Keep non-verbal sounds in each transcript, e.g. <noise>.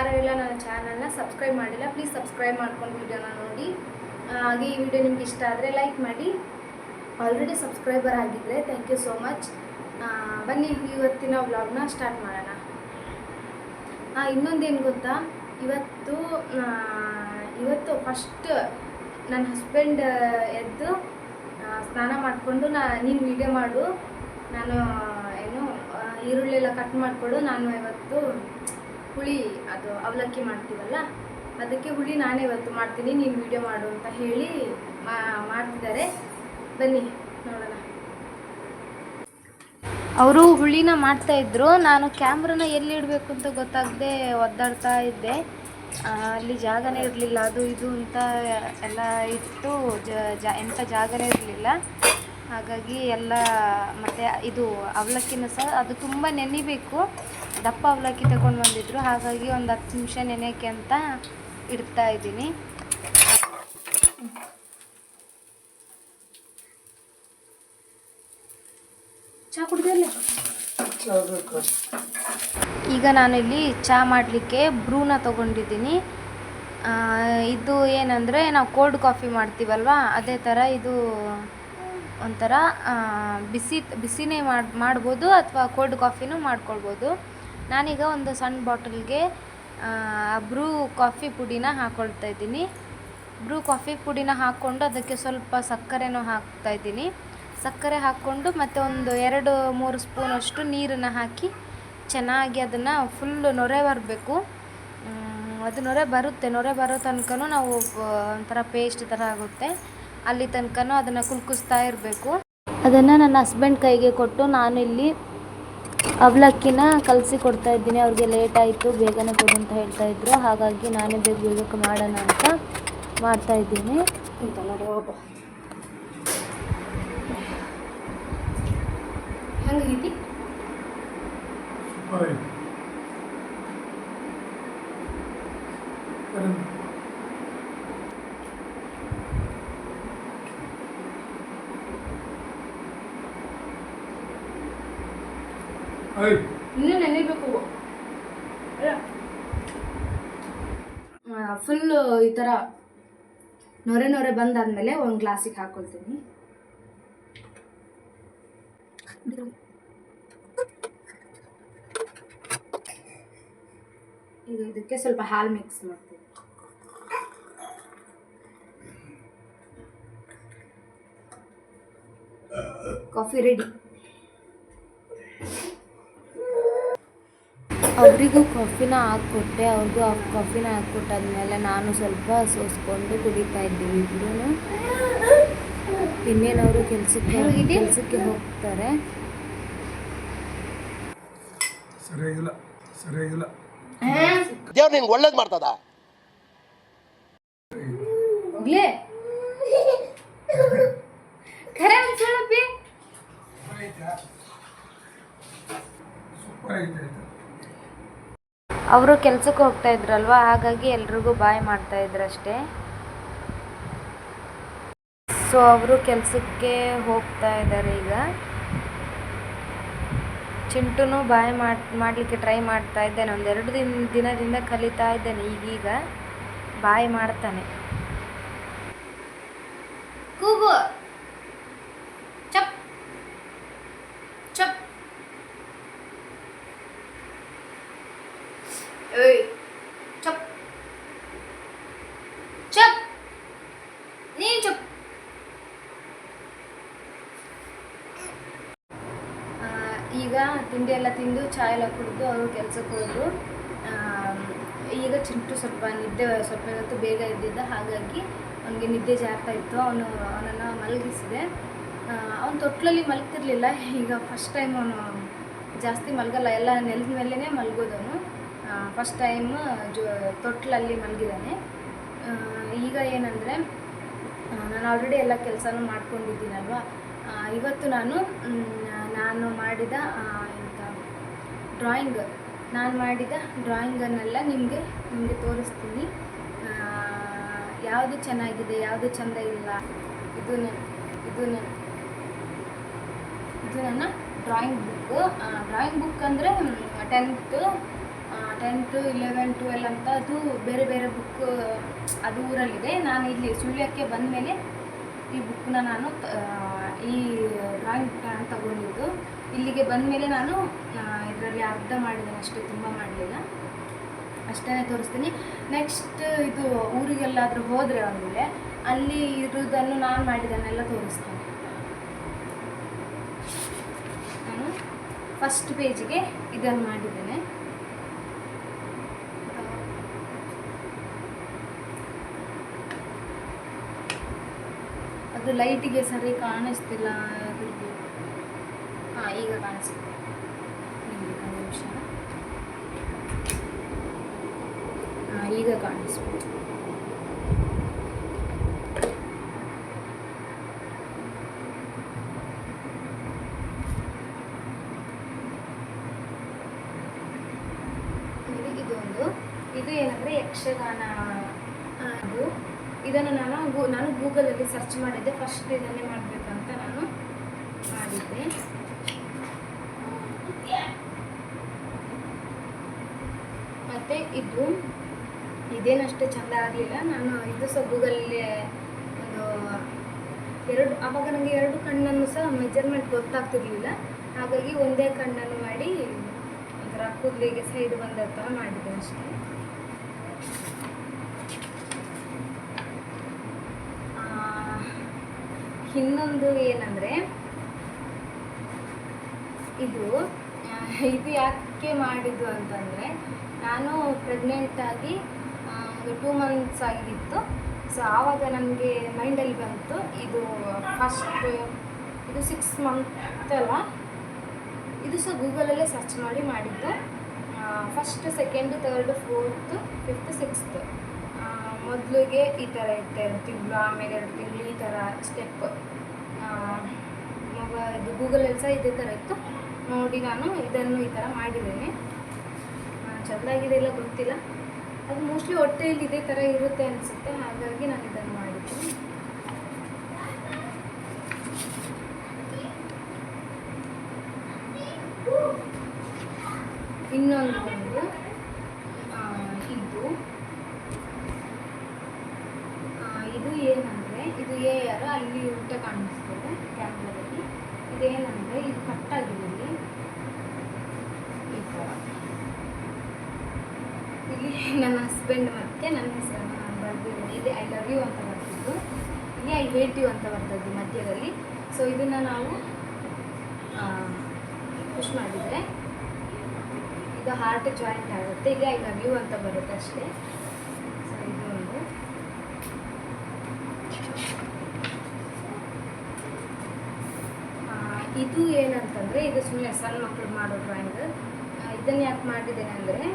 ಯಾರೆಲ್ಲ ನನ್ನ ಚಾನಲ್ನ ಸಬ್ಸ್ಕ್ರೈಬ್ ಮಾಡಿಲ್ಲ ಪ್ಲೀಸ್ ಸಬ್ಸ್ಕ್ರೈಬ್ ಮಾಡ್ಕೊಂಡು ವಿಡಿಯೋನ ನೋಡಿ. ಹಾಗೆ ಈ ವಿಡಿಯೋ ನಿಮ್ಗೆ ಇಷ್ಟ ಆದರೆ ಲೈಕ್ ಮಾಡಿ. ಆಲ್ರೆಡಿ ಸಬ್ಸ್ಕ್ರೈಬರ್ ಆಗಿದ್ದರೆ ಥ್ಯಾಂಕ್ ಯು ಸೋ ಮಚ್ ಬನ್ನಿ ಇವತ್ತಿನ ವ್ಲಾಗ್ನ ಸ್ಟಾರ್ಟ್ ಮಾಡೋಣ. ಇನ್ನೊಂದೇನು ಗೊತ್ತಾ? ಇವತ್ತು ಇವತ್ತು ಫಸ್ಟ್ ನನ್ನ ಹಸ್ಬೆಂಡ್ ಎದ್ದು ಸ್ನಾನ ಮಾಡಿಕೊಂಡು ನಾ, ನೀನು ವೀಡಿಯೋ ಮಾಡು. ನಾನು ಏನು ಈರುಳ್ಳಿ ಎಲ್ಲ ಕಟ್ ಮಾಡಿಕೊಡು. ನಾನು ಇವತ್ತು ಹುಳಿ ಅದು ಅವಲಕ್ಕಿ ಮಾಡ್ತೀವಲ್ಲ, ಅದಕ್ಕೆ ಹುಳಿ ನಾನೇ ಇವತ್ತು ಮಾಡ್ತೀನಿ, ನೀನು ವಿಡಿಯೋ ಮಾಡು ಅಂತ ಹೇಳಿ ಮಾಡ್ತಿದ್ದಾರೆ ಬನ್ನಿ, ನೋಡೋಣ. ಅವರು ಹುಳಿನ ಮಾಡ್ತಾ ಇದ್ರು. ನಾನು ಕ್ಯಾಮ್ರಾನ ಎಲ್ಲಿ ಇಡಬೇಕು ಅಂತ ಗೊತ್ತಾಗದೆ ಒದ್ದಾಡ್ತಾ ಇದ್ದೆ. ಅಲ್ಲಿ ಜಾಗನೇ ಇರಲಿಲ್ಲ. ಅದು ಇದು ಅಂತ ಎಲ್ಲ ಇಟ್ಟು ಜ, ಎಂಥ ಜಾಗನೇ ಇರಲಿಲ್ಲ. ಹಾಗಾಗಿ ಎಲ್ಲ ಮತ್ತು ಇದು ಅವಲಕ್ಕಿನ ಸಹ ಅದು ತುಂಬ ನೆನಿಬೇಕು. ದಪ್ಪ ಅವಲಕ್ಕಿ ತಗೊಂಡು ಬಂದಿದ್ರು. ಹಾಗಾಗಿ ಒಂದು ಹತ್ತು ನಿಮಿಷ ನೆನೆಯೋಕ್ಕೆ ಅಂತ ಇಡ್ತಾ ಇದ್ದೀನಿ. ಚಹಾ ಕುಡಿದಲ್ಲ ಈಗ ನಾನಿಲ್ಲಿ ಚಹಾ ಮಾಡಲಿಕ್ಕೆ ಬ್ರೂನ ತಗೊಂಡಿದ್ದೀನಿ. ಇದು ಏನಂದರೆ ನಾವು ಕೋಲ್ಡ್ ಕಾಫಿ ಮಾಡ್ತೀವಲ್ವ? ಅದೇ ಥರ ಇದು ಒಂಥರ ಬಿಸಿ ಬಿಸಿನೇ ಮಾಡಿ ಮಾಡ್ಬೋದು ಅಥವಾ ಕೋಲ್ಡ್ ಕಾಫಿನೂ ಮಾಡ್ಕೊಳ್ಬೋದು. ನಾನೀಗ ಒಂದು ಸಣ್ಣ ಬಾಟಲ್ಗೆ ಬ್ರೂ ಕಾಫಿ ಪುಡಿನ ಹಾಕ್ಕೊಳ್ತಾ ಇದ್ದೀನಿ. ಬ್ರೂ ಕಾಫಿ ಪುಡಿನ ಹಾಕ್ಕೊಂಡು ಅದಕ್ಕೆ ಸ್ವಲ್ಪ ಸಕ್ಕರೆನೂ ಹಾಕ್ತಾ ಇದ್ದೀನಿ. ಸಕ್ಕರೆ ಹಾಕ್ಕೊಂಡು ಮತ್ತು ಒಂದು ಎರಡು, ಮೂರು ಸ್ಪೂನಷ್ಟು ನೀರನ್ನು ಹಾಕಿ ಚೆನ್ನಾಗಿ ಅದನ್ನು ಫುಲ್ಲು ನೊರೆ ಬರಬೇಕು. ಅದು ನೊರೆ ಬರುತ್ತೆ. ನೊರೆ ಬರೋ ತನಕನೂ ನಾವು ಒಂಥರ ಪೇಸ್ಟ್ ಥರ ಆಗುತ್ತೆ. ಅಲ್ಲಿ ತನಕನೂ ಅದನ್ನು ಕುಲ್ಕಿಸ್ತಾ ಇರಬೇಕು. ಅದನ್ನು ನನ್ನ ಹಸ್ಬೆಂಡ್ ಕೈಗೆ ಕೊಟ್ಟು ನಾನು ಇಲ್ಲಿ ಅವಲಕ್ಕಿನ ಕಲಸಿ ಕೊಡ್ತಾ ಇದ್ದೀನಿ. ಅವ್ರಿಗೆ ಲೇಟ್ ಆಯಿತು ಬೇಗನೆ ಕೊಡು ಅಂತ ಹೇಳ್ತಾ ಇದ್ರು. ಹಾಗಾಗಿ ನಾನೇ ಬೇಗ ಬೇಗಕ್ಕೆ ಮಾಡೋಣ ಅಂತ ಮಾಡ್ತಾ ಇದ್ದೀನಿ. ಹೆಂಗೈತಿ ಸೂಪರ್ ಐತಿ ಕರೆಕ್ಟ್. ಐ ಇನ್ನೂ ನೆನೆಬೇಕು. ಫುಲ್ಲು ಈ ಥರ ನೊರೆ ನೊರೆ ಬಂದಾದ್ಮೇಲೆ ಒಂದು ಗ್ಲಾಸಿಗೆ ಹಾಕೊಳ್ತೀನಿ. ಈಗ ಇದಕ್ಕೆ ಸ್ವಲ್ಪ ಹಾಲು ಮಿಕ್ಸ್ ಮಾಡ್ತೀನಿ. ಕಾಫಿ ರೆಡಿ ಅವರಿಗೂ ಕಾಫಿನ ಹಾಕ್ಕೊಟ್ಟೆ ಅವ್ರಿಗೂ ಆ ಕಾಫಿನ ಹಾಕ್ಕೊಟ್ಟಾದ್ಮೇಲೆ ನಾನು ಸ್ವಲ್ಪ ಸೋಸ್ಕೊಂಡು ಕುಡಿತಾ ಇದ್ದೀವಿ ಇಬ್ಬರೂ ಇನ್ನೇನವರು ಕೆಲಸಕ್ಕೆ ಕೆಲಸಕ್ಕೆ ಹೋಗ್ತಾರೆ. ಸರಿಯಾಗಿಲ್ಲ ಸರಿಯಾಗಿಲ್ಲ. ದೇವ್ರು ನಿಂಗೆ ಒಳ್ಳೇದು ಮಾಡ್ತದ? ಸೂಪರ್ ಐತೆ. ಅವರು ಕೆಲಸಕ್ಕೆ ಹೋಗ್ತಾ ಇದ್ರಲ್ವಾ? ಹಾಗಾಗಿ ಎಲ್ರಿಗೂ ಬಾಯ್ ಮಾಡ್ತಾ ಇದ್ರು ಅಷ್ಟೇ. ಸೊ ಅವರು ಕೆಲಸಕ್ಕೆ ಹೋಗ್ತಾ ಇದ್ದಾರೆ ಈಗ. ಚಿಂಟುನು ಬಾಯ್ ಮಾಡಿ, ಮಾಡಲಿಕ್ಕೆ ಟ್ರೈ ಮಾಡ್ತಾ ಇದ್ದೇನೆ. ಒಂದೆರಡು ದಿನ, ದಿನದಿಂದ ಕಲಿತಾ ಇದ್ದೇನೆ ಈಗೀಗ. ಬಾಯ್ ಮಾಡ್ತಾನೆ ಕೂಗು ಚಪ್ ಚಪ್ ಏಯ್ ಚಪ್ ಚಪ್ ನೀನ್ ಚಪ್ ಆ, ಈಗ ತಿಂಡಿ ಎಲ್ಲ ತಿಂದು ಚಾಯ್ ಎಲ್ಲ ಕುಡಿದು ಅವರು ಕೆಲಸಕ್ಕೆ ಹೋದ್ರು. ಈಗ ಚಿಂಟು ಸ್ವಲ್ಪ ನಿದ್ದೆ, ಸ್ವಲ್ಪ ಇವತ್ತು ಬೇಗ ಇದ್ದಿದ್ದ ಹಾಗಾಗಿ ಅವನಿಗೆ ನಿದ್ದೆ ಜಾರ್ತಾ ಇತ್ತು. ಅವನು, ಅವನನ್ನು ಮಲಗಿಸಿದೆ. ಅವನು ತೊಟ್ಲಲ್ಲಿ ಮಲಗ್ತಿರ್ಲಿಲ್ಲ. ಈಗ ಫಸ್ಟ್ ಟೈಮ್ ಅವನು ಜಾಸ್ತಿ ಮಲಗಲ್ಲ. ಎಲ್ಲ ನೆಲದ ಮೇಲೇ ಮಲಗೋದವನು ಫಸ್ಟ್ ಟೈಮ್ ಜೊ, ತೊಟ್ಲಲ್ಲಿ ಮಲಗಿದ್ದಾನೆ ಈಗ ಏನಂದರೆ ನಾನು ಆಲ್ರೆಡಿ ಎಲ್ಲ ಕೆಲಸನೂ ಮಾಡ್ಕೊಂಡಿದ್ದೀನಲ್ವ? ಇವತ್ತು ನಾನು ನಾನು ಮಾಡಿದ ಡ್ರಾಯಿಂಗ್ ನಾನು ಮಾಡಿದ ಡ್ರಾಯಿಂಗನ್ನೆಲ್ಲ ನಿಮಗೆ ನಿಮಗೆ ತೋರಿಸ್ತೀನಿ. ಯಾವುದು ಚೆನ್ನಾಗಿದೆ, ಯಾವುದು ಚೆಂದ ಇಲ್ಲ, ಇದು ನನ್ನ ಇದು ನ- ಇದು ನನ್ನ ಡ್ರಾಯಿಂಗ್ ಬುಕ್ಕು ಡ್ರಾಯಿಂಗ್ ಬುಕ್ ಅಂದರೆ ಟೆಂತು ಟೆಂತು ಇಲೆವೆನ್ ಟ್ವೆಲ್ ಅಂತ ಅದು ಬೇರೆ ಬೇರೆ ಬುಕ್ ಅದು ಊರಲ್ಲಿದೆ. ನಾನು ಇಲ್ಲಿ ಸುಳ್ಯಕ್ಕೆ ಬಂದಮೇಲೆ ಈ ಬುಕ್ನ ನಾನು ಈ ಡ್ರಾಯಿಂಗ್ ಬುಕ್ ನಾನು ತಗೊಂಡಿದ್ದು. ಇಲ್ಲಿಗೆ ಬಂದ ಮೇಲೆ ನಾನು ಇದರಲ್ಲಿ ಅರ್ಧ ಮಾಡಿದ್ದೇನೆ ಅಷ್ಟೇ, ತುಂಬ ಮಾಡಲಿಲ್ಲ. ಅಷ್ಟೇ ತೋರಿಸ್ತೀನಿ. ನೆಕ್ಸ್ಟ್ ಇದು ಊರಿಗೆಲ್ಲಾದರೂ ಹೋದರೆ ಆಮೇಲೆ ಅಲ್ಲಿ ಇರೋದನ್ನು ನಾನು ಮಾಡಿದ್ದನ್ನೆಲ್ಲ ತೋರಿಸ್ತೀನಿ. ನಾನು ಫಸ್ಟ್ ಪೇಜಿಗೆ ಇದನ್ನು ಮಾಡಿದ್ದೇನೆ. ಅದು ಲೈಟಿಗೆ ಸರಿ ಕಾಣಿಸ್ತಿಲ್ಲ ಹಾಂ, ಈಗ ಕಾಣಿಸ್ತಿದೆ ಇಲ್ಲಿ ಒಂದು ನಿಮಿಷ ಈಗ ಕಾಣಿಸ್ಬೋದು. ಇದು ಇದೊಂದು, ಇದು ಏನಂದರೆ ಯಕ್ಷಗಾನ ಅದು. ಇದನ್ನು ನಾನು ಗೂ, ನಾನು ಗೂಗಲಲ್ಲಿ ಸರ್ಚ್ ಮಾಡಿದ್ದೆ. ಫಸ್ಟ್ ಇದನ್ನೇ ಮಾಡಬೇಕಂತ ನಾನು ಮಾಡಿದ್ದೆ. ಮತ್ತೆ ಇದು ಇದೇನಷ್ಟು ಚಂದ ಆಗಲಿಲ್ಲ. ನಾನು ಇದು ಸಹ ಗೂಗಲಲ್ಲಿ ಒಂದು ಎರಡು, ಆವಾಗ ನನಗೆ ಎರಡು ಕಣ್ಣನ್ನು ಸಹ ಮೆಜರ್ಮೆಂಟ್ ಗೊತ್ತಾಗ್ತಿರ್ಲಿಲ್ಲ. ಹಾಗಾಗಿ ಒಂದೇ ಕಣ್ಣನ್ನು ಮಾಡಿ ಒಂಥರ ಕೂದಲಿಗೆ ಸೈಡ್ ಬಂದ ಥರ ಮಾಡಿದೆ ಅಷ್ಟೇ. ಇನ್ನೊಂದು ಏನಂದರೆ, ಇದು ಇದು ಯಾಕೆ ಮಾಡಿದ್ದು ಅಂತಂದರೆ, ನಾನು ಪ್ರೆಗ್ನೆಂಟ್ ಆಗಿ ಒಂದು ಟೂ ಮಂತ್ಸ್ ಆಗಿತ್ತು. ಸೊ ಆವಾಗ ನನಗೆ ಮೈಂಡಲ್ಲಿ ಬಂತು, ಇದು ಫಸ್ಟ್ ಇದು ಸಿಕ್ಸ್ ಮಂತ್ ಅಲ್ಲ. ಇದು ಸಹ ಗೂಗಲಲ್ಲೇ ಸರ್ಚ್ ಮಾಡಿ ಮಾಡಿದ್ದು. First second third fourth fifth sixth ಮೊದಲಿಗೆ ಈ ಥರ ಇತ್ತು, ಎರಡು ತಿಂಗಳು, ಆಮೇಲೆ ಎರಡು ತಿಂಗಳು ಈ ಥರ ಸ್ಟೆಪ್ ಇದು ಗೂಗಲಲ್ಲಿ ಸಹ ಇದೇ ಥರ ಇತ್ತು. ನೋಡಿ ನಾನು ಇದನ್ನು ಈ ಥರ ಮಾಡಿದ್ದೇನೆ. ಚೆನ್ನಾಗಿದೆ ಇಲ್ಲ ಗೊತ್ತಿಲ್ಲ. ಅದು ಮೋಸ್ಟ್ಲಿ ಹೊಟ್ಟೆಯಲ್ಲಿ ಇದೇ ಥರ ಇರುತ್ತೆ ಅನಿಸುತ್ತೆ ಹಾಗಾಗಿ ನಾನು ಇದನ್ನು ಮಾಡಿದ್ದೀನಿ ಇನ್ನೊಂದು ಬಂದು ಆ, ಇದು ಆ, ಇದು ಏನಂದರೆ ಇದು ಎ ಆರ್ ಅಲ್ಲಿ ಊಟ ಕಾಣಿಸ್ತದೆ ಕ್ಯಾಮ್ರಾದಲ್ಲಿ ಇದೇನಂದರೆ ಇದು ಕಟ್ಟಾಗಿದೆ ಇಲ್ಲಿ ಈ ಥರ ಇಲ್ಲಿ ನನ್ನ ಹಸ್ಬೆಂಡ್ ಮತ್ತು ನನ್ನ ಹೆಸರನ್ನು ನಾನು ಬರೆದಿದ್ದೀನಿ. ಇದೆ ಐ ಲವ್ ಯು ಅಂತ ಬರ್ತಿದ್ದು ಇಲ್ಲಿ ಐ ವೇಟ್ ಯು ಅಂತ ಬರ್ತದ್ದು ಮಧ್ಯದಲ್ಲಿ. ಸೊ ಇದನ್ನು ನಾವು ಪುಷ್ ಮಾಡಿದರೆ ಇದು ಹಾರ್ಟ್ ಜಾಯಿಂಟ್ ಆಗುತ್ತೆ. ಇಲ್ಲಿ ಐ ಲವ್ ಯು ಅಂತ ಬರುತ್ತೆ ಅಷ್ಟೇ. ಸೊ ಇದು ಒಂದು. ಇದು ಏನಂತಂದರೆ, ಇದು ಸುಮ್ಮನೆ ಸಣ್ಣ ಮಕ್ಕಳು ಮಾಡೋ ಡ್ರಾಯಿಂಗ್ ಇದನ್ನು ಯಾಕೆ ಮಾಡಿದ್ದೇನೆ ಅಂದರೆ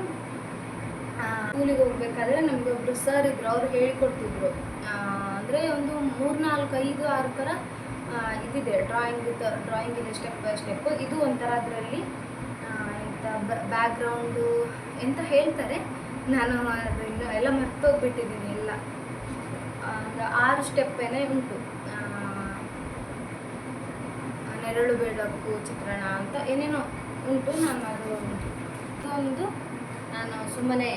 ಸ್ಕೂಲಿಗೆ ಹೋಗ್ಬೇಕಾದ್ರೆ ನಮಗೆ ಒಬ್ಬರು ಸರ್ ಇದ್ರು, ಅವ್ರು ಹೇಳಿಕೊಡ್ತಿದ್ರು. ಅಂದ್ರೆ ಒಂದು ಮೂರ್ನಾಲ್ಕು ಐದು ಆರು ಥರ ಇದಿದೆ ಡ್ರಾಯಿಂಗ್ ಡ್ರಾಯಿಂಗ್ ಇದೆ ಸ್ಟೆಪ್ ಬೈ ಸ್ಟೆಪ್ ಇದು ಒಂಥರ ಅದರಲ್ಲಿ ಎಂಥ ಬ್ಯಾಕ್ಗ್ರೌಂಡು ಎಂತ ಹೇಳ್ತಾರೆ, ನಾನು ಅದು ಎಲ್ಲ ಮರ್ತೋಗ್ಬಿಟ್ಟಿದ್ದೀನಿ ಎಲ್ಲ. ಆರು ಸ್ಟೆಪ್ಪೇನೆ ಉಂಟು. ನೆರಳು ಬೆಳಕು ಚಿತ್ರಣ ಅಂತ ಏನೇನೋ ಉಂಟು, ನಾನು ಅದು ಒಂದು ನಾನು ಸುಮ್ಮನೆ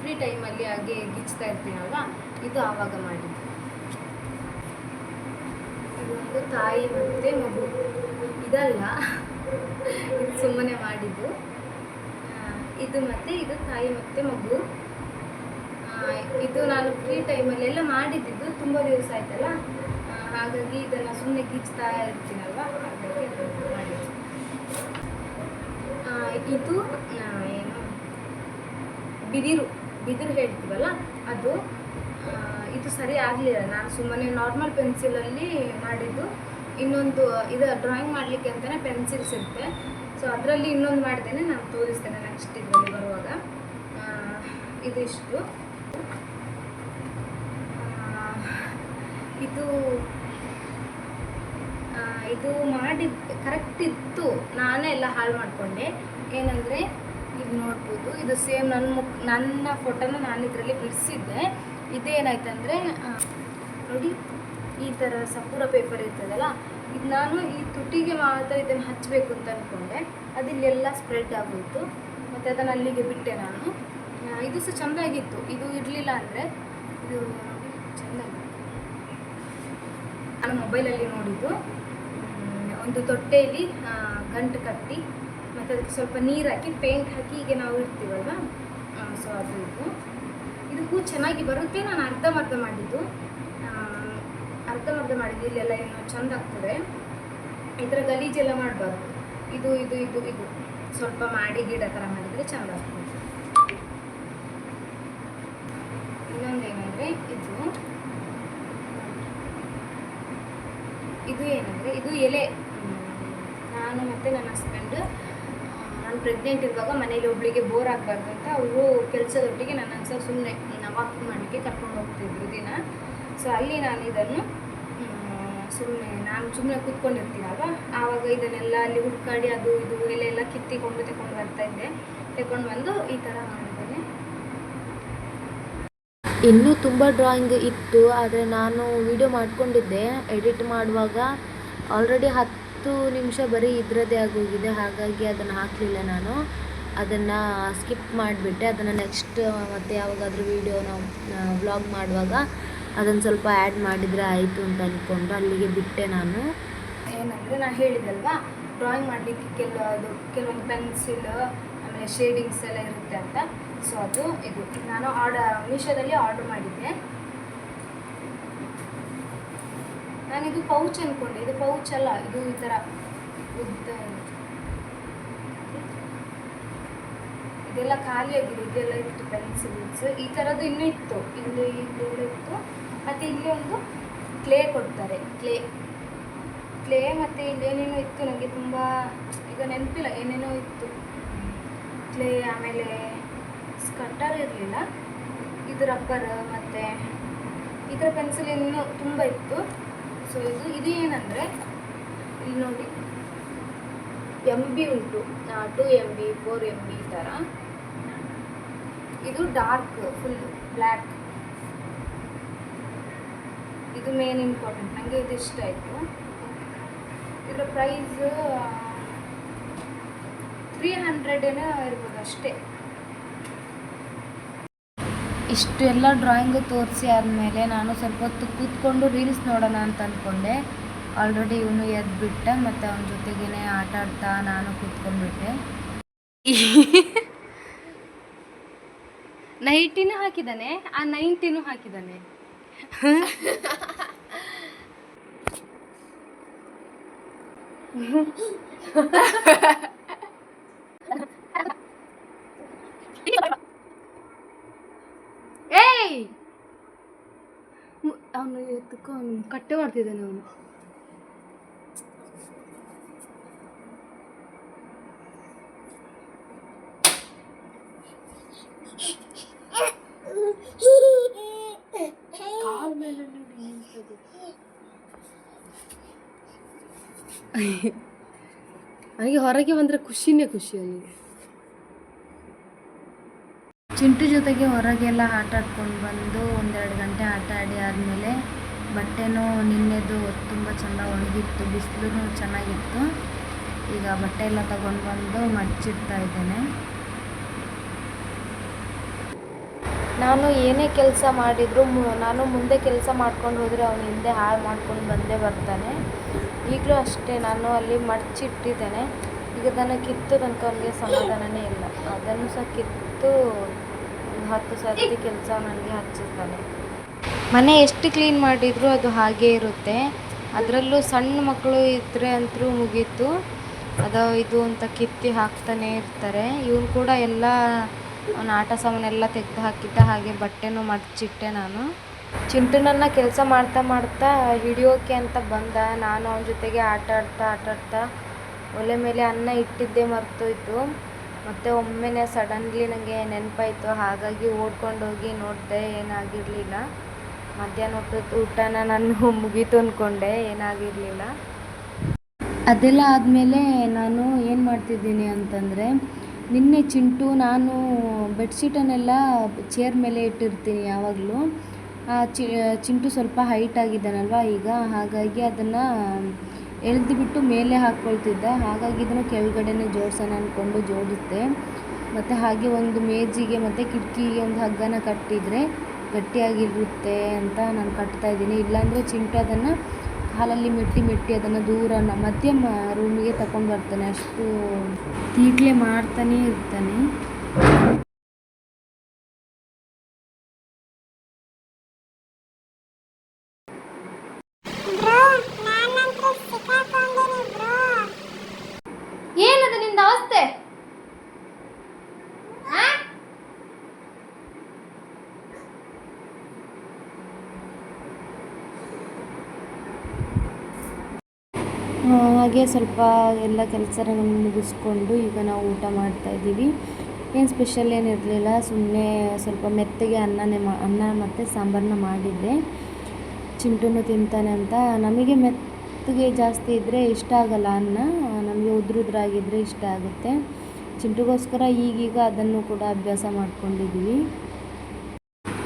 ಫ್ರೀ ಟೈಮಲ್ಲಿ ಹಾಗೆ ಗೀಚ್ತಾ ಇರ್ತೀನಲ್ವ? ಇದು ಆವಾಗ ಮಾಡಿದ್ದು. ಇದೊಂದು ತಾಯಿ ಮತ್ತು ಮಗು. ಇದಲ್ಲ, ಇದು ಸುಮ್ಮನೆ ಮಾಡಿದ್ದು. ಇದು ಮತ್ತು, ಇದು ತಾಯಿ ಮತ್ತು ಮಗು. ಇದು ನಾನು ಫ್ರೀ ಟೈಮಲ್ಲಿ ಎಲ್ಲ ಮಾಡಿದ್ದಿದ್ದು ತುಂಬ ದಿವಸ ಆಯ್ತಲ್ಲ? ಹಾಗಾಗಿ ಇದನ್ನು ಸುಮ್ಮನೆ ಗೀಚ್ತಾ ಇರ್ತೀನಲ್ವ? ಹಾಗಾಗಿ ಇದು ಬಿದಿರು ಬಿದಿರು ಹೇಳ್ತೀವಲ್ಲ, ಅದು ಇದು ಸರಿ ಆಗಲಿಲ್ಲ. ನಾನು ಸುಮ್ಮನೆ ನಾರ್ಮಲ್ ಪೆನ್ಸಿಲಲ್ಲಿ ಮಾಡಿದ್ದು. ಇನ್ನೊಂದು, ಇದು ಡ್ರಾಯಿಂಗ್ ಮಾಡಲಿಕ್ಕೆ ಅಂತಲೇ ಪೆನ್ಸಿಲ್ ಇರುತ್ತೆ. ಸೊ ಅದರಲ್ಲಿ ಇನ್ನೊಂದು ಮಾಡ್ತೇನೆ ನಾನು ತೋರಿಸ್ತೇನೆ ನೆಕ್ಸ್ಟ್ ಇದರಲ್ಲಿ ಬರುವಾಗ. ಇದಿಷ್ಟು. ಇದು ಇದು ಮಾಡಿ ಕರೆಕ್ಟ್ ಇತ್ತು. ನಾನೇ ಎಲ್ಲ ಹಾಳು ಮಾಡಿಕೊಂಡೆ. ಏನಂದರೆ ಇದು ನೋಡ್ಬೋದು. ಇದು ಸೇಮ್ ನನ್ನ ಮುಖ ನನ್ನ ಫೋಟೋನ ನಾನು ಇದರಲ್ಲಿ ಬಿಡಿಸಿದ್ದೆ. ಇದೇನಾಯ್ತಂದರೆ ನೋಡಿ, ಈ ಥರ ಸಪೂರ ಪೇಪರ್ ಇರ್ತದಲ್ಲ, ಇದು ನಾನು ಈ ತುಟಿಗೆ ಮಾತ್ರ ಇದನ್ನು ಹಚ್ಚಬೇಕು ಅಂತ ಅಂದ್ಕೊಂಡೆ ಅದಿಲ್ಲೆಲ್ಲ ಸ್ಪ್ರೆಡ್ ಆಗೋಯಿತು. ಮತ್ತು ಅದನ್ನು ಅಲ್ಲಿಗೆ ಬಿಟ್ಟೆ ನಾನು. ಇದು ಸಹ ಚೆಂದಾಗಿತ್ತು. ಇದು ಇರಲಿಲ್ಲ ಅಂದರೆ, ಇದು ಚೆಂದ ನಾನು ಮೊಬೈಲಲ್ಲಿ ನೋಡಿದ್ದು ಒಂದು ತೊಟ್ಟೆಯಲ್ಲಿ ಗಂಟು ಕಟ್ಟಿ ಮತ್ತು ಅದಕ್ಕೆ ಸ್ವಲ್ಪ ನೀರು ಹಾಕಿ ಪೇಂಟ್ ಹಾಕಿ ಹೀಗೆ ನಾವು ಇರ್ತೀವಲ್ವ ಸೊ ಅದು ಇದು. ಇದು ಹೂ ಚೆನ್ನಾಗಿ ಬರುತ್ತೆ, ನಾನು ಅರ್ಧಂಬರ್ಧ ಮಾಡಿದ್ದು. ಅರ್ಧ ಮರ್ಧ ಮಾಡಿದ್ದು, ಇಲ್ಲೆಲ್ಲ ಏನು ಚೆಂದ ಆಗ್ತದೆ. ಇದರ ಗಲೀಜೆಲ್ಲ ಮಾಡಬಾರ್ದು. ಇದು ಇದು ಇದು ಇದು. ಸ್ವಲ್ಪ ಮಾಡಿ ಗಿಡ ಥರ ಮಾಡಿದರೆ ಚೆಂದ ಆಗ್ತದೆ. ಇನ್ನೊಂದೇನೆಂದರೆ ಇದು. ಇದು ಏನಂದರೆ, ಇದು ಎಲೆ. ನಾನು ಮತ್ತು ನನ್ನ ಹಸ್ಬೆಂಡ್ ನಾನು ಪ್ರೆಗ್ನೆಂಟ್ ಇರುವಾಗ ಮನೇಲಿ ಒಬ್ಬಳಿಗೆ ಬೋರ್ ಆಗಬಾರ್ದು ಅಂತ ಅವರು ಕೆಲಸದೊಟ್ಟಿಗೆ ನನ್ನ ಸಹ ಸುಮ್ಮನೆ ವಾಕ್ ಮಾಡಲಿಕ್ಕೆ ಕರ್ಕೊಂಡು ಹೋಗ್ತಿದ್ರು ದಿನ. ಸೊ ಅಲ್ಲಿ ನಾನು ಇದನ್ನು ಸುಮ್ಮನೆ ನಾನು ಸುಮ್ಮನೆ ಕೂತ್ಕೊಂಡಿರ್ತೀನಲ್ವ? ಆವಾಗ ಇದನ್ನೆಲ್ಲ ಅಲ್ಲಿ ಹುಡ್ಕಾಡಿ ಅದು ಇದು ಎಲೆ ಎಲ್ಲ ಕಿತ್ತಿಕೊಂಡು ತಗೊಂಡು ಬರ್ತಾ ಇದ್ದೆ. ತಗೊಂಡು ಬಂದು ಈ ಥರ ಮಾಡಿದ್ದೇನೆ. ಇನ್ನೂ ತುಂಬ ಡ್ರಾಯಿಂಗ್ ಇತ್ತು, ಆದರೆ ನಾನು ವಿಡಿಯೋ ಮಾಡ್ಕೊಂಡಿದ್ದೆ. ಎಡಿಟ್ ಮಾಡುವಾಗ ಆಲ್ರೆಡಿ ಹತ್ತು ನಿಮಿಷ ಬರೀ ಇದರದ್ದೇ ಆಗೋಗಿದೆ, ಹಾಗಾಗಿ ಅದನ್ನು ಹಾಕಲಿಲ್ಲ ನಾನು. ಅದನ್ನು ಸ್ಕಿಪ್ ಮಾಡಿಬಿಟ್ಟೆ. ಅದನ್ನು ನೆಕ್ಸ್ಟ್ ಮತ್ತೆ ಯಾವಾಗಾದರೂ ವೀಡಿಯೋ ನಾವು ವ್ಲಾಗ್ ಮಾಡುವಾಗ ಅದನ್ನು ಸ್ವಲ್ಪ ಆ್ಯಡ್ ಮಾಡಿದರೆ ಆಯಿತು ಅಂತ ಅಂದ್ಕೊಂಡು ಅಲ್ಲಿಗೆ ಬಿಟ್ಟೆ ನಾನು. ಏನಂದರೆ ನಾನು ಹೇಳಿದಲ್ವಾ ಡ್ರಾಯಿಂಗ್ ಮಾಡಲಿಕ್ಕೆ ಕೆಲವು ಅದು ಕೆಲವೊಂದು ಪೆನ್ಸಿಲ್ ಆಮೇಲೆ ಶೇಡಿಂಗ್ಸ್ ಎಲ್ಲ ಇರುತ್ತೆ ಅಂತ. ಸೊ ಅದು ಇದು. ನಾನು ಆರ್ಡರ್ ಮೀಶೋದಲ್ಲಿ ಆರ್ಡರ್ ಮಾಡಿದ್ದೆ. ನಾನಿದು ಪೌಚ್ ಅಂದ್ಕೊಂಡೆ ಇದು ಪೌಚ್ ಅಲ್ಲ, ಇದು ಈ ಥರ ಉದ್ದ ಇದೆಲ್ಲ ಖಾಲಿಯಾಗಿದೆ ಇದೆಲ್ಲ ಇತ್ತು ಪೆನ್ಸಿಲ್ಸ್ ಈ ಥರದ್ದು ಇನ್ನೂ ಇತ್ತು. ಇಲ್ಲಿ ಇದೆಲ್ಲ ಇತ್ತು. ಮತ್ತು ಇಲ್ಲಿ ಒಂದು ಕ್ಲೇ ಕೊಡ್ತಾರೆ. ಕ್ಲೇ ಕ್ಲೇ ಮತ್ತು ಇಲ್ಲೇನೇನೋ ಇತ್ತು. ನನಗೆ ತುಂಬ ಈಗ ನೆನಪಿಲ್ಲ, ಏನೇನೋ ಇತ್ತು. ಕ್ಲೇ ಆಮೇಲೆ ಸ್ಕಟ್ಟರ್ ಇರಲಿಲ್ಲ. ಇದು ರಬ್ಬರ್ ಮತ್ತು ಇದರ ಪೆನ್ಸಿಲ್ ಇನ್ನೂ ತುಂಬ ಇತ್ತು. ಸೊ ಇದು ಇದು ಏನಂದರೆ ಇಲ್ಲಿ ನೋಡಿ. ಎಂ ಬಿ ಉಂಟು. Two M B four M B ಥರ ಇದು ಡಾರ್ಕ್ ಫುಲ್ ಬ್ಲ್ಯಾಕ್ ಇದು ಮೇನ್ ಇಂಪಾರ್ಟೆಂಟ್ ನನಗೆ ಇದು ಇಷ್ಟ ಆಯಿತು. ಇದರ ಪ್ರೈಸ್ ತ್ರೀ ಹಂಡ್ರೆಡ್ ಏನೋ ಇರ್ಬೋದು ಅಷ್ಟೇ. ಇಷ್ಟು ಎಲ್ಲ ಡ್ರಾಯಿಂಗು ತೋರಿಸಿ ಆದಮೇಲೆ ನಾನು ಸ್ವಲ್ಪ ಹೊತ್ತು ಕೂತ್ಕೊಂಡು ರೀಲ್ಸ್ ನೋಡೋಣ ಅಂತ ಅಂದ್ಕೊಂಡೆ ಆಲ್ರೆಡಿ ಇವನು ಎದ್ಬಿಟ್ಟ ಮತ್ತು ಅವನ ಜೊತೆಗೇನೆ ಆಟ ಆಡ್ತಾ ನಾನು ಕೂತ್ಕೊಂಡ್ಬಿಟ್ಟೆ. ನೈಟಿನೂ ಹಾಕಿದ್ದಾನೆ ಆ ನೈಂಟಿನೂ ಹಾಕಿದ್ದಾನೆ. <laughs> ಏಯ್! ಅವನು ಎತ್ತಕ್ಕೋ ಕಟ್ಟೆ ಮಾಡ್ತಿದ್ದಾನೆ ಅವನು. ನೋಡಿ ಹೊರಗೆ ಬಂದರೆ ಖುಷಿನೇ ಖುಷಿ ಅವನಿಗೆ. ಚಿಂಟು ಜೊತೆಗೆ ಹೊರಗೆಲ್ಲ ಆಟ ಆಡ್ಕೊಂಡು ಬಂದು ಒಂದೆರಡು ಗಂಟೆ ಆಟ ಆಡಿ ಆದಮೇಲೆ ಬಟ್ಟೆನೂ ನಿನ್ನೆದು ತುಂಬ ಚೆಂದ ಒಣಗಿತ್ತು ಬಿಸಿಲು ಚೆನ್ನಾಗಿತ್ತು. ಈಗ ಬಟ್ಟೆ ಎಲ್ಲ ತಗೊಂಡು ಬಂದು ಮಡಚಿಡ್ತಾ ಇದ್ದೇನೆ. ನಾನು ಏನೇ ಕೆಲಸ ಮಾಡಿದರೂ ನಾನು ಮುಂದೆ ಕೆಲಸ ಮಾಡ್ಕೊಂಡು ಹೋದರೆ ಅವನು ಹಿಂದೆ ಹಾಳು ಮಾಡ್ಕೊಂಡು ಬಂದೇ ಬರ್ತಾನೆ. ಈಗಲೂ ಅಷ್ಟೇ, ನಾನು ಅಲ್ಲಿ ಮಡಚಿಟ್ಟಿದ್ದೇನೆ. ಈಗ ಅದನ್ನು ಕಿತ್ತು ತನಕ ಅವನಿಗೆ ಸಮಾಧಾನನೇ ಇಲ್ಲ. ಅದನ್ನು ಸಹ ಕಿತ್ತು ಹತ್ತು ಸರ್ತಿ ಕೆಲಸ ನನಗೆ ಹಚ್ಚಿದ್ದಾನೆ ಮನೆ ಎಷ್ಟು ಕ್ಲೀನ್ ಮಾಡಿದರೂ ಅದು ಹಾಗೇ ಇರುತ್ತೆ. ಅದರಲ್ಲೂ ಸಣ್ಣ ಮಕ್ಕಳು ಇದ್ದರೆ ಅಂತೂ ಮುಗೀತು. ಅದು ಇದು ಅಂತ ಕಿತ್ತಿ ಹಾಕ್ತಾನೆ ಇರ್ತಾರೆ. ಇವನು ಕೂಡ ಎಲ್ಲ ಅವನ ಆಟ ಸಾಮಾನೆಲ್ಲ ತೆಗೆದು ಹಾಕಿದ್ದ ಹಾಗೆ ಬಟ್ಟೆನೂ ಮಡಚಿಟ್ಟೆ ನಾನು. ಚಿಂಟುನನ್ನು ಕೆಲಸ ಮಾಡ್ತಾ ಮಾಡ್ತಾ ಹಿಡಿಯೋಕೆ ಅಂತ ಬಂದ. ನಾನು ಅವನ ಜೊತೆಗೆ ಆಟ ಆಡ್ತಾ ಆಟ ಆಡ್ತಾ ಒಲೆ ಮೇಲೆ ಅನ್ನ ಇಟ್ಟಿದ್ದೆ ಮರ್ತೋಯ್ತು. ಮತ್ತು ಒಮ್ಮೆನೇ ಸಡನ್ಲಿ ನನಗೆ ನೆನಪಾಯಿತು, ಹಾಗಾಗಿ ಓಡ್ಕೊಂಡು ಹೋಗಿ ನೋಡಿದೆ ಏನಾಗಿರಲಿಲ್ಲ. ಮಧ್ಯಾಹ್ನ ಊಟದ ಊಟನ ನಾನು <laughs> ಮುಗೀತು ಅಂದ್ಕೊಂಡೆ ಏನಾಗಿರಲಿಲ್ಲ. ಅದೆಲ್ಲ ಆದಮೇಲೆ ನಾನು ಏನು ಮಾಡ್ತಿದ್ದೀನಿ ಅಂತಂದರೆ, ನಿನ್ನೆ ಚಿಂಟು ನಾನು ಬೆಡ್ಶೀಟನ್ನೆಲ್ಲ ಚೇರ್ ಮೇಲೆ ಇಟ್ಟಿರ್ತೀನಿ ಯಾವಾಗಲೂ. ಆ ಚಿಂಟು ಸ್ವಲ್ಪ ಹೈಟ್ ಆಗಿದ್ದಾನಲ್ವ ಈಗ, ಹಾಗಾಗಿ ಅದನ್ನು ಎಳೆದುಬಿಟ್ಟು ಮೇಲೆ ಹಾಕ್ಕೊಳ್ತಿದ್ದ ಹಾಗಾಗಿ ಇದನ್ನು ಕೆಳಗಡೆನೇ ಜೋಡಿಸೋಣ ಅಂದ್ಕೊಂಡು ಜೋಡಿಸಿದೆ. ಮತ್ತು ಹಾಗೆ ಒಂದು ಮೇಜಿಗೆ ಮತ್ತು ಕಿಟಕಿಗೆ ಒಂದು ಹಗ್ಗನ ಕಟ್ಟಿದರೆ ಗಟ್ಟಿಯಾಗಿರುತ್ತೆ ಅಂತ ನಾನು ಕಟ್ತಾ ಇದ್ದೀನಿ. ಇಲ್ಲಾಂದರೆ ಚಿಂಟು ಅದನ್ನು ಕಾಲಲ್ಲಿ ಮೆಟ್ಟಿ ಮೆಟ್ಟಿ ಅದನ್ನು ದೂರ ಮಧ್ಯಮ ರೂಮಿಗೆ ತಗೊಂಡು ಬರ್ತಾನೆ. ಅಷ್ಟು ತೀಟ್ಲೆ ಮಾಡ್ತಾನೇ ಇರ್ತಾನೆ. ಆ, ಹಾಗೆ ಸ್ವಲ್ಪ ಎಲ್ಲ ಕೆಲಸನ ಮುಗಿಸ್ಕೊಂಡು ಈಗ ನಾವು ಊಟ ಮಾಡ್ತಾ ಇದ್ದೀವಿ. ಏನು ಸ್ಪೆಷಲ್ ಏನಿರಲಿಲ್ಲ ಸುಮ್ಮನೆ ಸ್ವಲ್ಪ ಮೆತ್ತಗೆ ಅನ್ನನೇ ಮಾ ಅನ್ನ ಮತ್ತು ಸಾಂಬಾರನ್ನ ಮಾಡಿದ್ದೆ. ಚಿಂಟುನು ತಿಂತಾನೆ ಅಂತ. ನಮಗೆ ಮೆತ್ತಗೆ ಜಾಸ್ತಿ ಇದ್ದರೆ ಇಷ್ಟ ಆಗಲ್ಲ ಅನ್ನ. ನಮಗೆ ಉದ್ರುದ್ರಾಗಿದ್ದರೆ ಇಷ್ಟ ಆಗುತ್ತೆ. ಚಿಂಟುಗೋಸ್ಕರ ಈಗೀಗ ಅದನ್ನು ಕೂಡ ಅಭ್ಯಾಸ ಮಾಡ್ಕೊಂಡಿದ್ದೀವಿ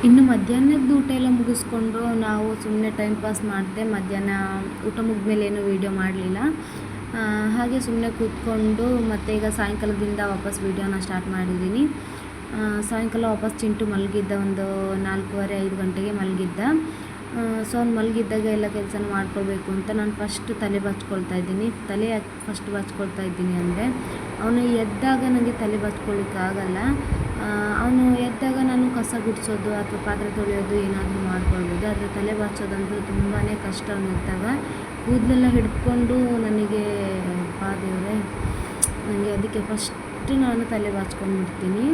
ಇನ್ನು ಮಧ್ಯಾಹ್ನದ ಊಟ ಎಲ್ಲ ಮುಗಿಸ್ಕೊಂಡು ನಾವು ಸುಮ್ಮನೆ ಟೈಮ್ ಪಾಸ್ ಮಾಡಿದೆ ಮಧ್ಯಾಹ್ನ ಊಟ ಮುಗಿದ್ಮೇಲೆ ಏನು ವೀಡಿಯೋ ಮಾಡಲಿಲ್ಲ. ಹಾಗೆ ಸುಮ್ಮನೆ ಕೂತ್ಕೊಂಡು ಮತ್ತೆ ಈಗ ಸಾಯಂಕಾಲದಿಂದ ವಾಪಸ್ ವೀಡಿಯೋನ ಸ್ಟಾರ್ಟ್ ಮಾಡಿದ್ದೀನಿ. ಸಾಯಂಕಾಲ ವಾಪಸ್ ಚಿಂಟು ಮಲಗಿದ್ದ ಒಂದು ನಾಲ್ಕೂವರೆ ಐದು ಗಂಟೆಗೆ ಮಲಗಿದ್ದ. ಸೊ ಅವ್ನು ಮಲಗಿದ್ದಾಗ ಎಲ್ಲ ಕೆಲಸ ಮಾಡ್ಕೊಳ್ಬೇಕು ಅಂತ ನಾನು ಫಸ್ಟ್ ತಲೆ ಬಾಚ್ಕೊಳ್ತಾ ಇದ್ದೀನಿ. ತಲೆ ಫಸ್ಟ್ ಬಾಚ್ಕೊಳ್ತಾ ಇದ್ದೀನಿ ಅಂದರೆ, ಅವನು ಎದ್ದಾಗ ನನಗೆ ತಲೆ ಬಾಚ್ಕೊಳ್ಳಿಕ್ಕೆ ಆಗಲ್ಲ. ಅವನು ಎದ್ದಾಗ ನಾನು ಕಸ ಗುಡಿಸೋದು ಅಥವಾ ಪಾತ್ರೆ ತೊಳೆಯೋದು ಏನಾದರೂ ಮಾಡ್ಕೊಳ್ಬೋದು. ಆದರೆ ತಲೆ ಬಾಚೋದಂತೂ ತುಂಬಾ ಕಷ್ಟ ಅವನು ಎದ್ದಾಗ. ಕೂದಲೆಲ್ಲ ಹಿಡ್ಕೊಂಡು ನನಗೆ, ಬಾ ನನಗೆ ಅದಕ್ಕೆ ಫಸ್ಟ್ ನಾನು ತಲೆ ಬಾಚ್ಕೊಂಡ್ಬಿಡ್ತೀನಿ.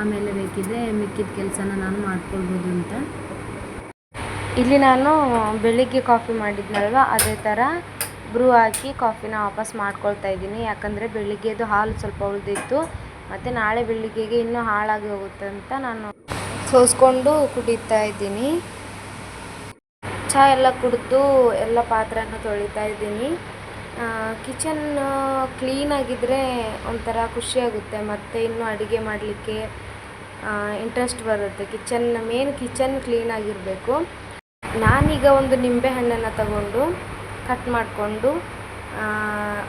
ಆಮೇಲೆ ಬೇಕಿದ್ದರೆ ಮಿಕ್ಕಿದ ಕೆಲಸನ ನಾನು ಮಾಡ್ಕೊಳ್ಬೋದು ಅಂತ. ಇಲ್ಲಿ ನಾನು ಬೆಳಿಗ್ಗೆ ಕಾಫಿ ಮಾಡಿದ್ನಲ್ವ? ಅದೇ ಥರ ಬ್ರೂ ಹಾಕಿ ಕಾಫಿನ ವಾಪಸ್ ಮಾಡ್ಕೊಳ್ತಾ ಇದ್ದೀನಿ. ಯಾಕಂದರೆ ಬೆಳಿಗ್ಗೆದು ಹಾಲು ಸ್ವಲ್ಪ ಉಳಿದಿತ್ತು. ಮತ್ತು ನಾಳೆ ಬೆಳಿಗ್ಗೆಗೆ ಇನ್ನೂ ಹಾಳಾಗಿ ಹೋಗುತ್ತೆ ಅಂತ ನಾನು ಸೋಸ್ಕೊಂಡು ಕುಡಿತಾ ಇದ್ದೀನಿ. ಚಹಾ ಎಲ್ಲ ಕುಡಿದು ಎಲ್ಲ ಪಾತ್ರನೂ ತೊಳಿತಾ ಇದ್ದೀನಿ. ಕಿಚನ್ ಕ್ಲೀನಾಗಿದ್ದರೆ ಒಂಥರ ಖುಷಿಯಾಗುತ್ತೆ ಮತ್ತು ಇನ್ನೂ ಅಡುಗೆ ಮಾಡಲಿಕ್ಕೆ ಇಂಟ್ರೆಸ್ಟ್ ಬರುತ್ತೆ. ಕಿಚನ್ ಮೇನ್ ಕಿಚನ್ ಕ್ಲೀನಾಗಿರಬೇಕು ನಾನೀಗ ಒಂದು ನಿಂಬೆ ಹಣ್ಣನ್ನು ತಗೊಂಡು ಕಟ್ ಮಾಡಿಕೊಂಡು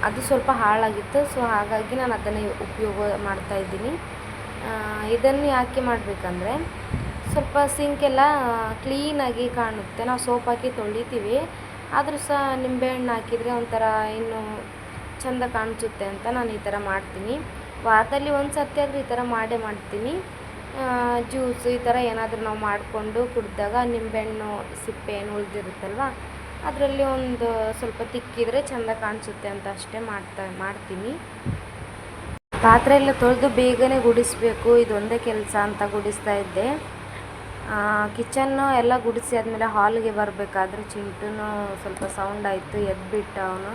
ಅದು ಸ್ವಲ್ಪ ಹಾಳಾಗಿತ್ತು. ಸೊ ಹಾಗಾಗಿ ನಾನು ಅದನ್ನು ಉಪಯೋಗ ಮಾಡ್ತಾ ಇದ್ದೀನಿ. ಇದನ್ನು ಯಾಕೆ ಮಾಡಬೇಕಂದ್ರೆ, ಸ್ವಲ್ಪ ಸಿಂಕೆಲ್ಲ ಕ್ಲೀನಾಗಿ ಕಾಣುತ್ತೆ. ನಾವು ಸೋಪ್ ಹಾಕಿ ತೊಳಿತೀವಿ. ಆದರೂ ಸಹ ನಿಂಬೆಹಣ್ಣು ಹಾಕಿದರೆ ಒಂಥರ ಇನ್ನು ಚೆಂದ ಕಾಣಿಸುತ್ತೆ ಅಂತ ನಾನು ಈ ಥರ ಮಾಡ್ತೀನಿ. ವಾರದಲ್ಲಿ ಒಂದು ಸರ್ತಿ ಆದರೂ ಈ ಥರ ಮಾಡೇ ಮಾಡ್ತೀನಿ. ಜ್ಯೂಸು ಈ ಥರ ಏನಾದರೂ ನಾವು ಮಾಡಿಕೊಂಡು ಕುಡಿದಾಗ ನಿಂಬೆಹಣ್ಣು ಸಿಪ್ಪೆ ಏನು ಉಳಿದಿರುತ್ತಲ್ವ? ಅದರಲ್ಲಿ ಒಂದು ಸ್ವಲ್ಪ ತಿಕ್ಕಿದರೆ ಚೆಂದ ಕಾಣಿಸುತ್ತೆ ಅಂತ ಅಷ್ಟೇ ಮಾಡ್ತಾ, ಮಾಡ್ತೀನಿ. ಪಾತ್ರೆ ಎಲ್ಲ ತೊಳೆದು ಬೇಗನೆ ಗುಡಿಸ್ಬೇಕು, ಇದೊಂದೇ ಕೆಲಸ ಅಂತ ಗುಡಿಸ್ತಾ ಇದ್ದೆ. ಕಿಚನ್ನು ಎಲ್ಲ ಗುಡಿಸಿ ಆದಮೇಲೆ ಹಾಲ್ಗೆ ಬರಬೇಕಾದ್ರೆ ಚಿಂಟುನು ಸ್ವಲ್ಪ ಸೌಂಡ್ ಆಯಿತು ಎದ್ಬಿಟ್ಟ ಅವನು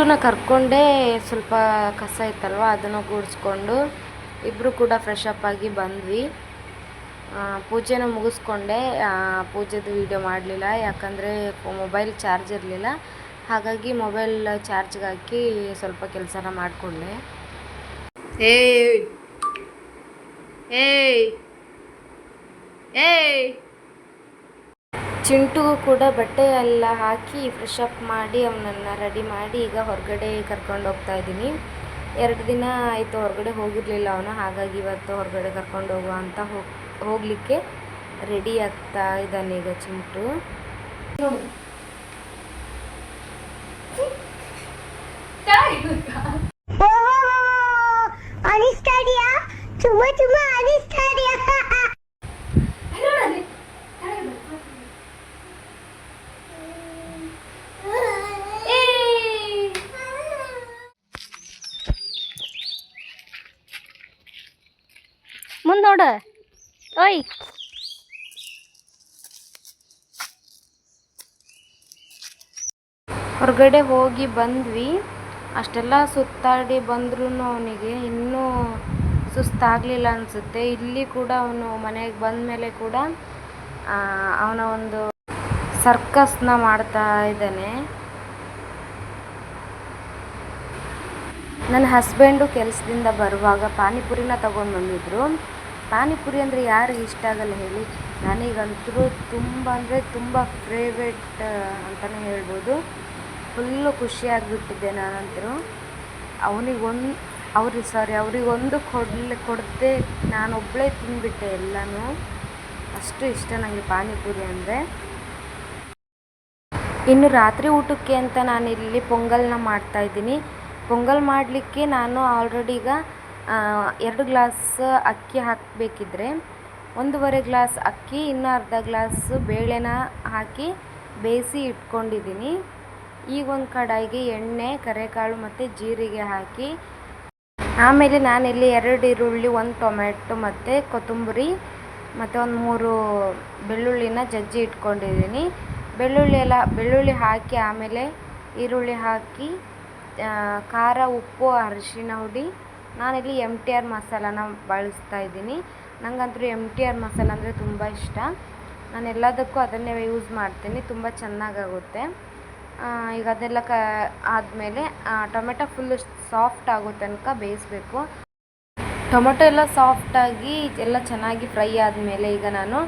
ಚಿಂಟುನ ಕರ್ಕೊಂಡೇ ಸ್ವಲ್ಪ ಕಸ ಇತ್ತಲ್ವ, ಅದನ್ನು ಗೂಡಿಸ್ಕೊಂಡು ಇಬ್ಬರು ಕೂಡ ಫ್ರೆಶ್ ಅಪ್ ಆಗಿ ಬಂದ್ವಿ. ಪೂಜೆನ ಮುಗಿಸ್ಕೊಂಡೆ ಪೂಜೆದು ವೀಡಿಯೋ ಮಾಡಲಿಲ್ಲ, ಯಾಕಂದರೆ ಮೊಬೈಲ್ ಚಾರ್ಜ್ ಇರಲಿಲ್ಲ. ಹಾಗಾಗಿ ಮೊಬೈಲ್ ಚಾರ್ಜ್ಗೆ ಹಾಕಿ ಸ್ವಲ್ಪ ಕೆಲಸನ ಮಾಡಿಕೊಂಡೆ. ಏಯ್! ಏಯ್! ಏಯ್! ಚಿಂಟುಗೂ ಕೂಡ ಬಟ್ಟೆ ಎಲ್ಲ ಹಾಕಿ ಫ್ರೆಶ್ ಅಪ್ ಮಾಡಿ ಅವನನ್ನು ರೆಡಿ ಮಾಡಿ ಈಗ ಹೊರಗಡೆ ಕರ್ಕೊಂಡು ಹೋಗ್ತಾ ಇದ್ದೀನಿ. ಎರಡು ದಿನ ಆಯಿತು ಹೊರಗಡೆ ಹೋಗಿರಲಿಲ್ಲ ಅವನು, ಹಾಗಾಗಿ ಇವತ್ತು ಹೊರಗಡೆ ಕರ್ಕೊಂಡು ಹೋಗುವ ಅಂತ ಹೋಗ್, ಹೋಗಲಿಕ್ಕೆ ರೆಡಿ ಆಗ್ತಾ ಇದ್ದಾನೆ ಈಗ ಚಿಂಟು ಅನಿಸ್ತಾ ಇದೆಯಾ ತುಂಬಾ ತುಂಬಾ ಅನಿಸ್ತಾ ಇದೆಯಾ ಮುಂದೆ ನೋಡ ಓಯ್ ಹೊರಗಡೆ ಹೋಗಿ ಬಂದ್ವಿ. ಅಷ್ಟೆಲ್ಲ ಸುತ್ತಾಡಿ ಬಂದ್ರೂ ಅವನಿಗೆ ಇನ್ನೂ ಸುಸ್ತಾಗಲಿಲ್ಲ ಅನಿಸುತ್ತೆ. ಇಲ್ಲಿ ಕೂಡ ಅವನು ಮನೆಗೆ ಬಂದ ಮೇಲೆ ಕೂಡ ಅವನ ಒಂದು ಸರ್ಕಸ್ನ ಮಾಡ್ತಾ ಇದ್ದಾನೆ. ನನ್ನ ಹಸ್ಬೆಂಡು ಕೆಲಸದಿಂದ ಬರುವಾಗ ಪಾನಿಪುರಿನ ತಗೊಂಡು ಬಂದಿದ್ರು. ಪಾನಿಪುರಿ ಅಂದರೆ ಯಾರಿಗೆ ಇಷ್ಟ ಆಗಲ್ಲ ಹೇಳಿ. ನನಗಂತೂ ತುಂಬ ಅಂದರೆ ತುಂಬ ಫೇವ್ರೇಟ್ ಅಂತಲೇ ಹೇಳ್ಬೋದು. ಫುಲ್ಲು ಖುಷಿಯಾಗಿಬಿಟ್ಟಿದ್ದೆ ನಾನಂತೂ. ಅವನಿಗೊಂದು ಅವ್ರಿಗೆ ಸಾರಿ ಅವರಿಗೊಂದು ಕೊಡ್ಲಿ, ಕೊಡದೆ ನಾನೊಬ್ಬಳೇ ತಿಂದುಬಿಟ್ಟೆ ಎಲ್ಲನೂ. ಅಷ್ಟು ಇಷ್ಟ ನನಗೆ ಪಾನಿಪುರಿ ಅಂದರೆ. ಇನ್ನು ರಾತ್ರಿ ಊಟಕ್ಕೆ ಅಂತ ನಾನಿಲ್ಲಿ ಪೊಂಗಲ್ನ ಮಾಡ್ತಾಯಿದ್ದೀನಿ ಪೊಂಗಲ್ ಮಾಡಲಿಕ್ಕೆ ನಾನು ಆಲ್ರೆಡಿ ಈಗ ಎರಡು ಗ್ಲಾಸ್ ಅಕ್ಕಿ ಹಾಕಬೇಕಿದ್ರೆ. ಒಂದೂವರೆ ಗ್ಲಾಸ್ ಅಕ್ಕಿ, ಇನ್ನೂ ಅರ್ಧ ಗ್ಲಾಸ್ ಬೇಳೆನ ಹಾಕಿ ಬೇಯಿಸಿ ಇಟ್ಕೊಂಡಿದ್ದೀನಿ. ಈಗ ಒಂದು ಕಡಾಯಿಗೆ ಎಣ್ಣೆ, ಕರೆಕಾಳು ಮತ್ತು ಜೀರಿಗೆ ಹಾಕಿ, ಆಮೇಲೆ ನಾನಿಲ್ಲಿ ಎರಡು ಈರುಳ್ಳಿ, ಒಂದು ಟೊಮೆಟೊ ಮತ್ತು ಕೊತ್ತಂಬರಿ ಮತ್ತು ಒಂದು ಮೂರು ಬೆಳ್ಳುಳ್ಳಿನ ಜಜ್ಜಿ ಇಟ್ಕೊಂಡಿದ್ದೀನಿ. ಬೆಳ್ಳುಳ್ಳಿ ಎಲ್ಲ, ಬೆಳ್ಳುಳ್ಳಿ ಹಾಕಿ ಆಮೇಲೆ ಈರುಳ್ಳಿ ಹಾಕಿ ಖಾರ, ಉಪ್ಪು, ಅರಿಶಿನ ಹುಡಿ, ನಾನಿಲ್ಲಿ ಎಂ ಟಿ ಆರ್ ಮಸಾಲಾನ ಬಳಸ್ತಾ ಇದ್ದೀನಿ. ನನಗಂತೂ ಎಂ ಟಿ ಆರ್ ಮಸಾಲ ಅಂದರೆ ತುಂಬ ಇಷ್ಟ. ನಾನು ಎಲ್ಲದಕ್ಕೂ ಅದನ್ನೇ ಯೂಸ್ ಮಾಡ್ತೀನಿ, ತುಂಬ ಚೆನ್ನಾಗಾಗುತ್ತೆ. ಈಗ ಅದೆಲ್ಲ ಕ, ಆದಮೇಲೆ ಟೊಮೆಟೊ ಫುಲ್ಲು ಸಾಫ್ಟ್ ಆಗೋ ತನಕ ಬೇಯಿಸ್ಬೇಕು. ಟೊಮೆಟೊ ಎಲ್ಲ ಸಾಫ್ಟಾಗಿ ಎಲ್ಲ ಚೆನ್ನಾಗಿ ಫ್ರೈ ಆದಮೇಲೆ ಈಗ ನಾನು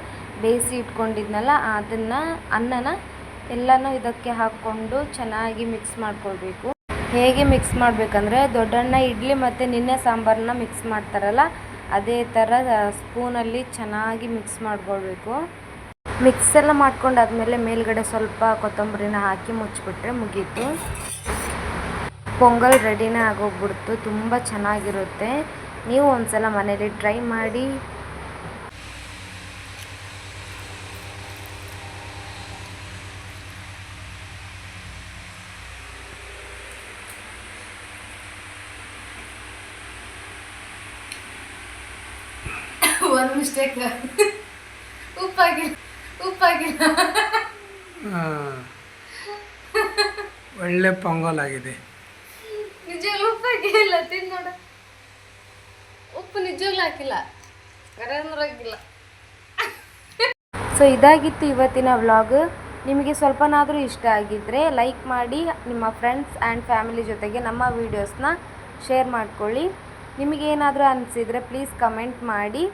ಬೇಯಿಸಿ ಇಟ್ಕೊಂಡಿದ್ನಲ್ಲ, ಅದನ್ನು ಅನ್ನನ ಎಲ್ಲನೂ ಇದಕ್ಕೆ ಹಾಕ್ಕೊಂಡು ಚೆನ್ನಾಗಿ ಮಿಕ್ಸ್ ಮಾಡ್ಕೊಳ್ಬೇಕು. ಹೇಗೆ ಮಿಕ್ಸ್ ಮಾಡಬೇಕಂದ್ರೆ, ದೊಡ್ಡಣ್ಣ ಇಡ್ಲಿ ಮತ್ತು ನಿನ್ನೆ ಸಾಂಬಾರನ್ನ ಮಿಕ್ಸ್ ಮಾಡ್ತಾರಲ್ಲ, ಅದೇ ಥರ ಸ್ಪೂನಲ್ಲಿ ಚೆನ್ನಾಗಿ ಮಿಕ್ಸ್ ಮಾಡ್ಕೊಳ್ಬೇಕು. ಮಿಕ್ಸ್ ಎಲ್ಲ ಮಾಡ್ಕೊಂಡಾದ್ಮೇಲೆ ಮೇಲ್ಗಡೆ ಸ್ವಲ್ಪ ಕೊತ್ತಂಬರಿನ ಹಾಕಿ ಮುಚ್ಚಿಬಿಟ್ರೆ ಮುಗೀತು. ಪೊಂಗಲ್ ರೆಡಿನೇ ಆಗೋಗ್ಬಿಡ್ತು, ತುಂಬ ಚೆನ್ನಾಗಿರುತ್ತೆ. ನೀವು ಒಂದ್ಸಲ ಮನೇಲಿ ಟ್ರೈ ಮಾಡಿ. <coughs> ಒಂದು ಮಿಸ್ಟೇಕ್ ಉಪ್ಪಾಗಿಲ್ಲ. ಒಳ್ಳೆ ಪೊಂಗಲ್ ಆಗಿದೆ. ನಿಜವಾಗ್ಲೂ ಉಪ್ಪಾಗಿಲ್ಲ ತಿಂದು ನೋಡ. ಉಪ್ಪು ನಿಜವಾಗ್ಲೂ ಹಾಕಿಲ್ಲ. ಕರೆಂದ್ರ ಹಾಕಿಲ್ಲ ಸೊ ಇದಾಗಿತ್ತು ಇವತ್ತಿನ ವ್ಲಾಗ್ ನಿಮಗೆ ಸ್ವಲ್ಪನಾದರೂ ಇಷ್ಟ ಆಗಿದ್ದರೆ ಲೈಕ್ ಮಾಡಿ ನಿಮ್ಮ ಫ್ರೆಂಡ್ಸ್ ಆ್ಯಂಡ್ ಫ್ಯಾಮಿಲಿ ಜೊತೆಗೆ ನಮ್ಮ ವೀಡಿಯೋಸ್ನ ಶೇರ್ ಮಾಡ್ಕೊಳ್ಳಿ. ನಿಮಗೇನಾದರೂ ಅನಿಸಿದರೆ ಪ್ಲೀಸ್ ಕಮೆಂಟ್ ಮಾಡಿ.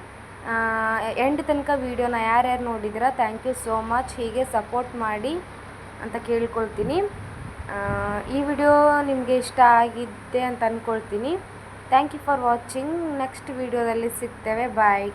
ಎಂಡ್ ತನಕ ವೀಡಿಯೋನ ಯಾರ್ಯಾರು ನೋಡಿದ್ದೀರಾ ಥ್ಯಾಂಕ್ ಯು ಸೋ ಮಚ್ ಹೀಗೆ ಸಪೋರ್ಟ್ ಮಾಡಿ ಅಂತ ಕೇಳ್ಕೊಳ್ತೀನಿ. ಈ ವಿಡಿಯೋ ನಿಮಗೆ ಇಷ್ಟ ಆಗಿದ್ದೆ ಅಂತ ಅಂದ್ಕೊಳ್ತೀನಿ thank you for watching next ವೀಡಿಯೋದಲ್ಲಿ ಸಿಗ್ತೇವೆ. ಬಾಯ್